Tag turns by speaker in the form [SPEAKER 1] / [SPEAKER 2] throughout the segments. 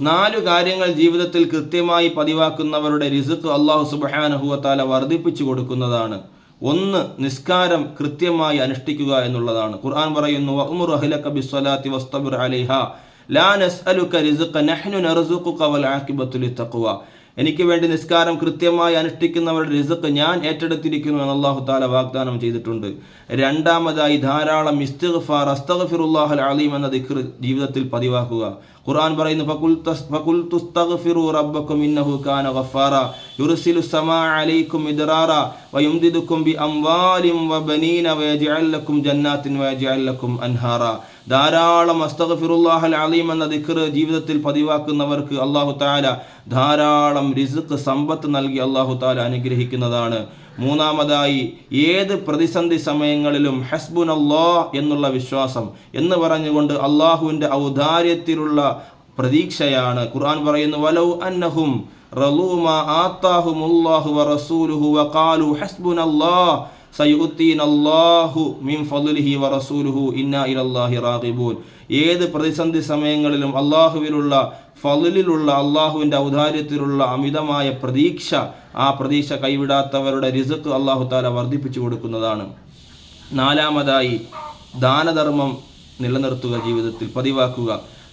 [SPEAKER 1] നാലു കാര്യങ്ങൾ ജീവിതത്തിൽ കൃത്യമായി പതിവാക്കുന്നവരുടെ റിസുക്ക് അള്ളാഹു സുബാനഹുവത്താല വർദ്ധിപ്പിച്ചു കൊടുക്കുന്നതാണ്. ഒന്ന് നിസ്കാരം കൃത്യമായി അനുഷ്ഠിക്കുക എന്നുള്ളതാണ്. ഖുർആൻ പറയുന്നു അലൈഹ. ലാ റിസ്ഖ നഹ്നു വൽ എനിക്ക് വേണ്ടി നിസ്കാരം കൃത്യമായി അനുഷ്ഠിക്കുന്നവരുടെ റിസക്ക് ഞാൻ ഏറ്റെടുത്തിരിക്കുന്നു എന്ന് അള്ളാഹു താല വാഗ്ദാനം ചെയ്തിട്ടുണ്ട്. രണ്ടാമതായി ധാരാളം ഇസ്തിഗ്ഫാർ അസ്തഗ്ഫിറുല്ലാഹൽ അലീം എന്ന ദിക്ർ ജീവിതത്തിൽ പതിവാക്കുക. ഖുർആൻ പറയുന്നു തുസ്തഗ്ഫിറു ഇന്നഹു കാന യുർസിലു വയുംദിദുക്കും ബി അംവാലിം ജന്നാത്തിൻ അൻഹാറ. ധാരാളം അസ്തഗ്ഫിറുല്ലാഹൽ അലീം എന്ന ദിക്ർ ജീവിതത്തിൽ പതിവാക്കുന്നവർക്ക് അള്ളാഹു താല ധാരാളം റിസ്ക് സമ്പത്ത് നൽകി അള്ളാഹു താല അനുഗ്രഹിക്കുന്നതാണ്. മൂന്നാമതായി ഏത് പ്രതിസന്ധി സമയങ്ങളിലും ഹസ്ബുൻ അള്ളാഹ് എന്നുള്ള വിശ്വാസം എന്ന് പറഞ്ഞുകൊണ്ട് അള്ളാഹുവിന്റെ ഔദാര്യത്തിലുള്ള പ്രതീക്ഷയാണ്. ഖുർആൻ പറയുന്നു വലൗ അന്നഹും റലൂമ ആത്താഹുമുല്ലാഹു വറസൂലുഹു വഖാലു ഹസ്ബുനല്ലാഹ് സയുത്തീൻ അല്ലാഹു മിൻ ഫضലിഹി വറസൂലുഹു ഇന്നാ ഇലല്ലാഹി റാഗിബൂൻ. ഏത് പ്രതിസന്ധി സമയങ്ങളിലും അള്ളാഹുവിലുള്ള ഫലിലുള്ള അള്ളാഹുവിന്റെ ഔദാര്യത്തിലുള്ള അമിതമായ പ്രതീക്ഷ ആ പ്രതീക്ഷ കൈവിടാത്തവരുടെ റിസക്ക് അള്ളാഹു താല വർദ്ധിപ്പിച്ചു കൊടുക്കുന്നതാണ്. നാലാമതായി ദാനധർമ്മം നിലനിർത്തുക ജീവിതത്തിൽ പതിവാക്കുക.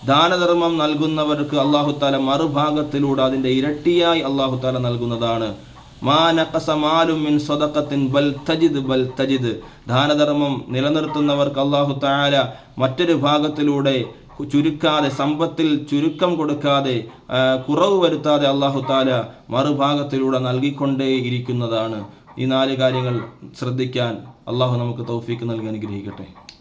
[SPEAKER 1] ദാനധർമ്മം നൽകുന്നവർക്ക് അള്ളാഹു താല മറുഭാഗത്തിലൂടെ അതിന്റെ ഇരട്ടിയായി അള്ളാഹു താല നൽകുന്നതാണ്. ദാനധർമ്മം നിലനിർത്തുന്നവർക്ക് അള്ളാഹു താല മറ്റൊരു ഭാഗത്തിലൂടെ ചുരുക്കാതെ സമ്പത്തിൽ ചുരുക്കം കൊടുക്കാതെ കുറവ് വരുത്താതെ അള്ളാഹു താല മറുഭാഗത്തിലൂടെ നൽകിക്കൊണ്ടേ ഇരിക്കുന്നതാണ്. ഈ നാല് കാര്യങ്ങൾ ശ്രദ്ധിക്കാൻ അള്ളാഹു നമുക്ക് തൗഫീക്ക് നൽകി അനുഗ്രഹിക്കട്ടെ.